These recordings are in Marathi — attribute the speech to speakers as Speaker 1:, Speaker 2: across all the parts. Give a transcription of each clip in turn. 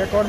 Speaker 1: ఏ కోటి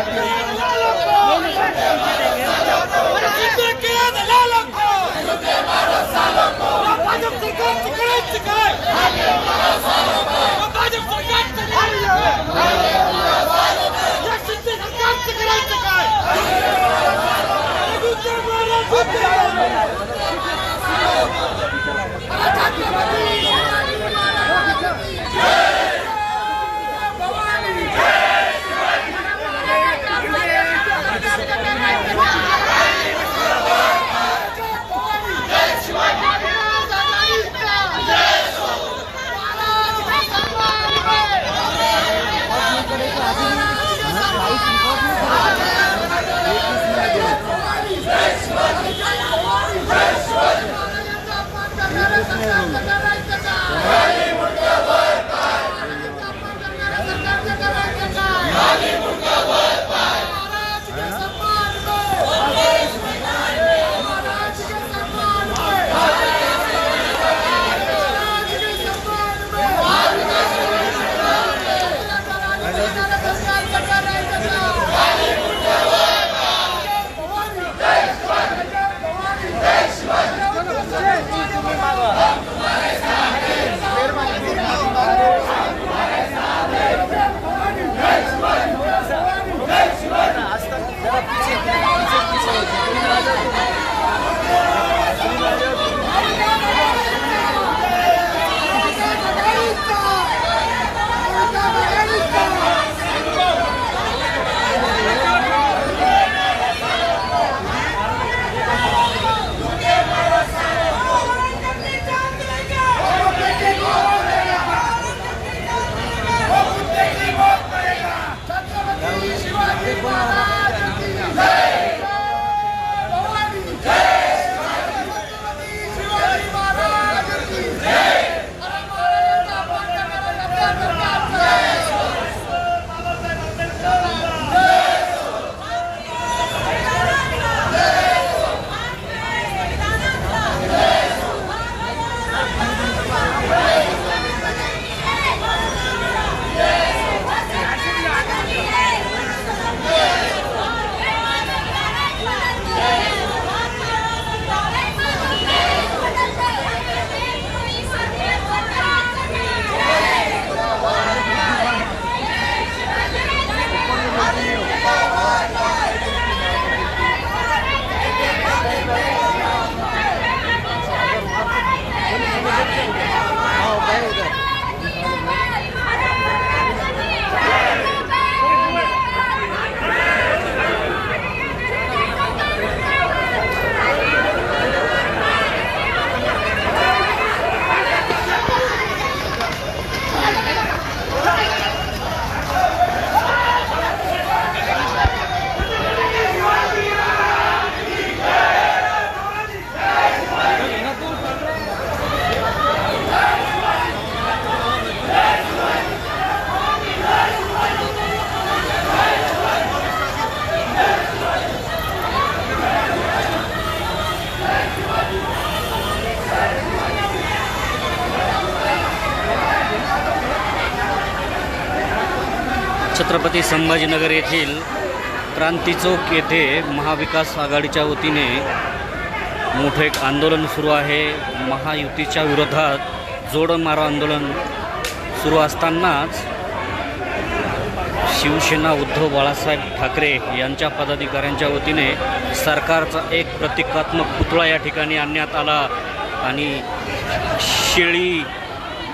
Speaker 1: Obrigado.
Speaker 2: छत्रपती संभाजीनगर येथील क्रांती चौक येथे महाविकास आघाडीच्या वतीने मोठं एक आंदोलन सुरू आहे. महायुतीच्या विरोधात जोड मारो आंदोलन सुरू असतानाच शिवसेना उद्धव बाळासाहेब ठाकरे यांच्या पदाधिकाऱ्यांच्या वतीने सरकारचा एक प्रतिकात्मक पुतळा या ठिकाणी आणण्यात आला आणि शेळी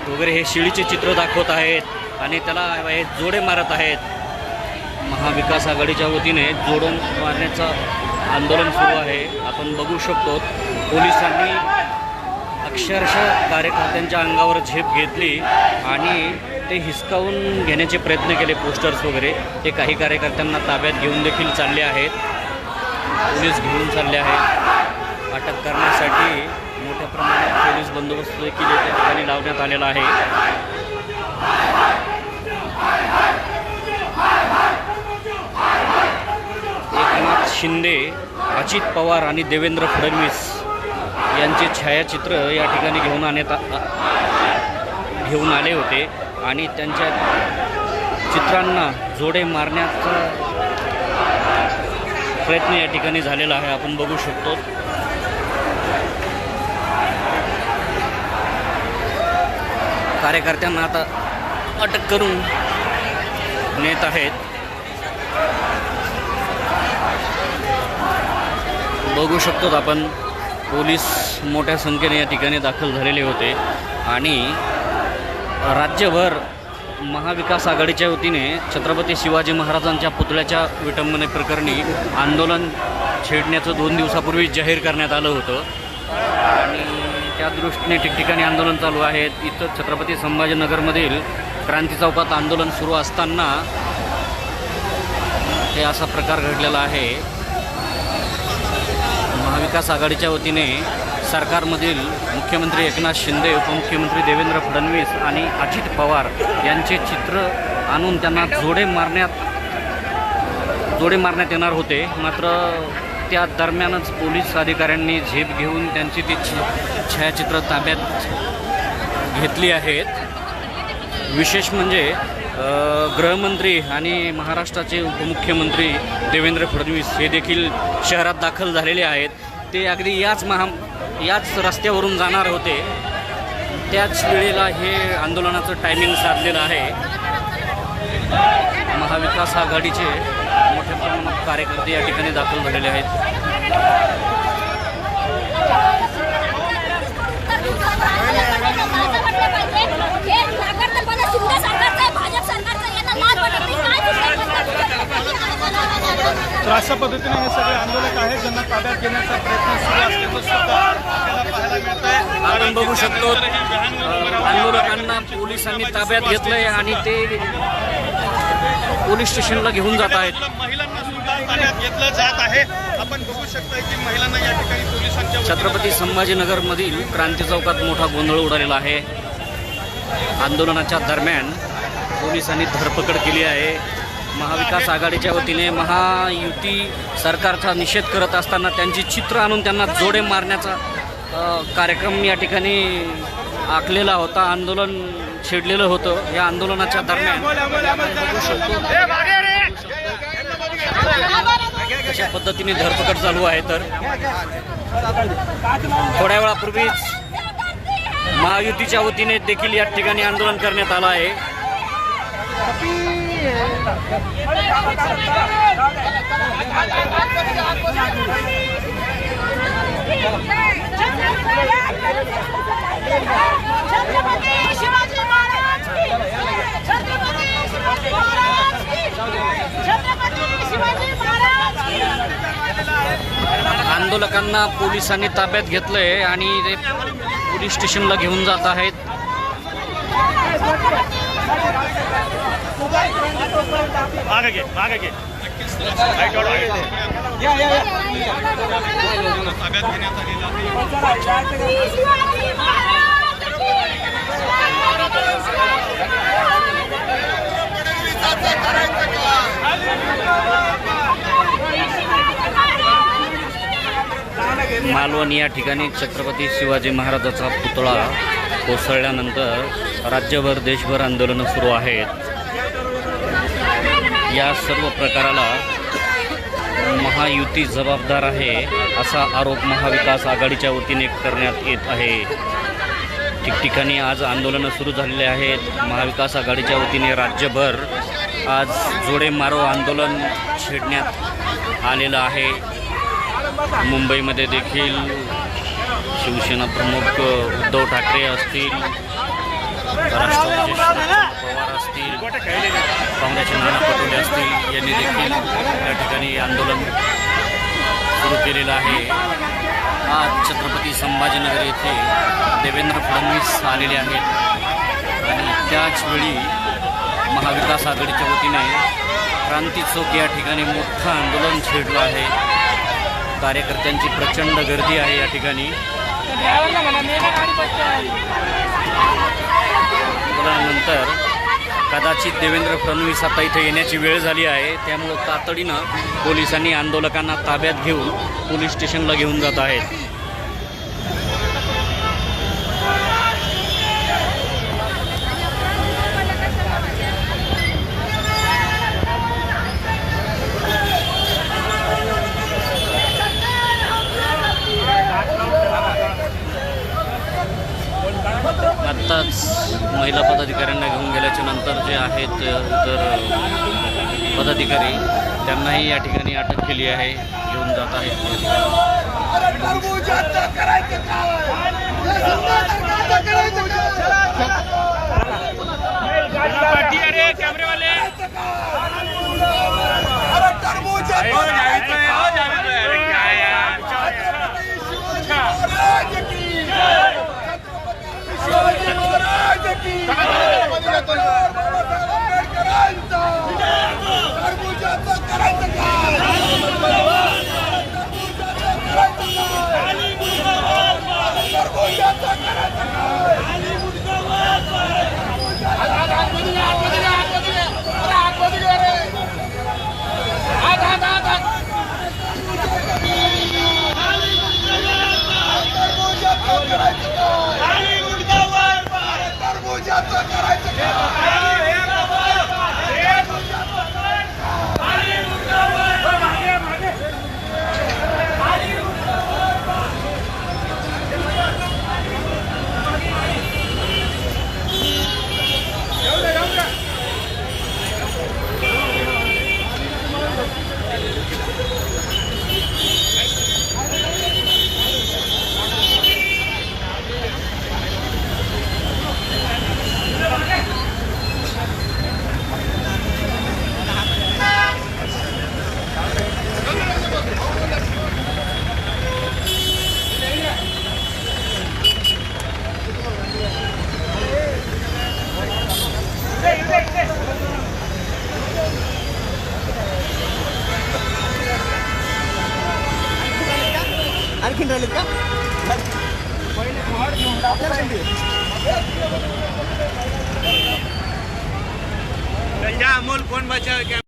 Speaker 2: वगैरे हे शेळीचे चित्र दाखवत आहेत आणि त्याला हे जोडे मारत आहेत. महाविकास आघाडीच्या वतीने जोडून मारण्याचं आंदोलन सुरू आहे. आपण बघू शकतो पोलिसांनी अक्षरशः कार्यकर्त्यांच्या अंगावर झेप घेतली आणि ते हिसकावून घेण्याचे प्रयत्न केले पोस्टर्स वगैरे. ते काही कार्यकर्त्यांना ताब्यात घेऊन देखील चालले आहेत. पोलीस घेऊन चालले आहेत. अटक करण्यासाठी मोठ्या प्रमाणात पोलीस बंदोबस्त देखील त्या ठिकाणी लावण्यात आलेला आहे एकनाथ शिंदे अजित पवार आणि देवेंद्र फडणवीस यांचे छायाचित्र या ठिकाणी घेऊन आणण्यात आ- घेऊन आले होते. आणि त्यांच्या चित्रांना जोडे मारण्याचा प्रयत्न या ठिकाणी झालेला आहे. आपण बघू शकतो. कार्यकर्त्यांना आता अटक करून नेत आहेत. बघू शकतो आपण? पोलीस मोठ्या संख्येने या ठिकाणी दाखल झालेले होते. आणि राज्यभर महाविकास आघाडीच्या वतीने छत्रपती शिवाजी महाराजांच्या पुतळ्याच्या विटंबनेप्रकरणी आंदोलन छेडण्याचं दोन दिवसापूर्वी जाहीर करण्यात आलं होतं. आणि त्या दृष्टीने ठिकठिकाणी आंदोलन चालू आहेत इथं छत्रपती संभाजीनगरमधील क्रांती चौकात आंदोलन सुरू असताना हे असा प्रकार घडलेला आहे. महाविकास आघाडीच्या वतीने सरकारमधील मुख्यमंत्री एकनाथ शिंदे उपमुख्यमंत्री देवेंद्र फडणवीस आणि अजित पवार यांचे चित्र आणून त्यांना जोडे मारण्यात जोडे मारण्यात येणार होते. मात्र त्या दरम्यानच पोलीस अधिकाऱ्यांनी झेप घेऊन त्यांची ती छ- छायाचित्र ताब्यात घेतली आहेत. विशेष म्हणजे गृहमंत्री आणि महाराष्ट्राचे उपमुख्यमंत्री देवेंद्र फडणवीस हे देखील शहरात दाखल झालेले आहेत. ते अगदी याच महा याच रस्त्यावरून जाणार होते. त्याच वेळेला हे आंदोलनाचं टायमिंग साधलेलं आहे. महाविकास आघाडीचे मोठ्या प्रमाणात कार्यकर्ते या ठिकाणी दाखल झालेले आहेत.
Speaker 1: अशा पद्धतीने हे सगळे आंदोलक आहेत ज्यांना ताब्यात घेण्याचा प्रयत्न सुरू असल्याचं सुद्धा आपल्याला पाहायला मिळतंय.
Speaker 2: आपण बघू शकतो आंदोलकांना पोलिसांनी ताब्यात घेतलंय आणि ते पोलीस स्टेशनला घेऊन जात आहेत.
Speaker 1: महिलांना सुद्धा ताब्यात घेतलं जात आहे आपण बघू शकता की महिलांना या ठिकाणी पोलिसांच्या
Speaker 2: छत्रपती संभाजीनगरमधील क्रांती चौकात मोठा गोंधळ उडालेला आहे. आंदोलनाच्या दरम्यान पोलिसांनी धरपकड केली आहे. महाविकास आघाडीच्या वतीने महायुती सरकारचा निषेध करत असताना त्यांची चित्र आणून त्यांना जोडे मारण्याचा कार्यक्रम या ठिकाणी आखलेला होता आंदोलन छेडलेलं होतं. या आंदोलनाच्या दरम्यान अशा पद्धतीने धरपकड चालू आहे तर. थोड्या वेळापूर्वीच महायुतीच्या वतीने देखील या ठिकाणी आंदोलन करण्यात आलं आहे.
Speaker 3: छत्रपती शिवाजी महाराज छत्रपती शिवाजी महाराज छत्रपती शिवाजी महाराज
Speaker 2: आंदोलकांना पोलिसांनी ताब्यात घेतलंय आणि ते पोलीस स्टेशनला घेऊन जात आहेत.
Speaker 1: मागे घे मागे घे ताब्यात घेण्यात आलेला आहे
Speaker 3: छत्रपती शिवाजी महाराज की छत्रपती
Speaker 2: मालवण या ठिकाणी छत्रपती शिवाजी महाराजाचा पुतळा कोसळल्यानंतर राज्यभर देशभर आंदोलनं सुरू आहेत. या सर्व प्रकाराला महायुती जबाबदार आहे असा आरोप महाविकास आघाडीच्या वतीने करण्यात येत आहे. ठिकठिकाणी आज आंदोलनं सुरू झालेले आहेत. महाविकास आघाडीच्या वतीने राज्यभर आज जोडे मारो आंदोलन छेडण्यात आलेलं आहे. मुंबईमध्ये देखील शिवसेना प्रमुख उद्धव ठाकरे असतील पवार असतील काँग्रेसचे नाना पटोले असतील यांनी देखील या ठिकाणी आंदोलन सुरू केलेलं आहे. आज छत्रपती संभाजीनगर येथे देवेंद्र फडणवीस आलेले आहेत. आणि त्याचवेळी महाविकास आघाडीच्या वतीने क्रांती चौक या ठिकाणी मोठं आंदोलन छेडलं आहे. कार्यकर्त्यांची प्रचंड गर्दी आहे या ठिकाणी. आंदोलनानंतर कदाचित देवेंद्र फडणवीस आता इथे येण्याची वेळ झाली आहे. त्यामुळं तातडीनं पोलिसांनी आंदोलकांना ताब्यात घेऊन पोलीस स्टेशनला घेऊन जात आहेत. जे आहेत इतर पदाधिकारी त्यांनाही या ठिकाणी अटक केली आहे घेऊन जात आहेत
Speaker 1: Yeah.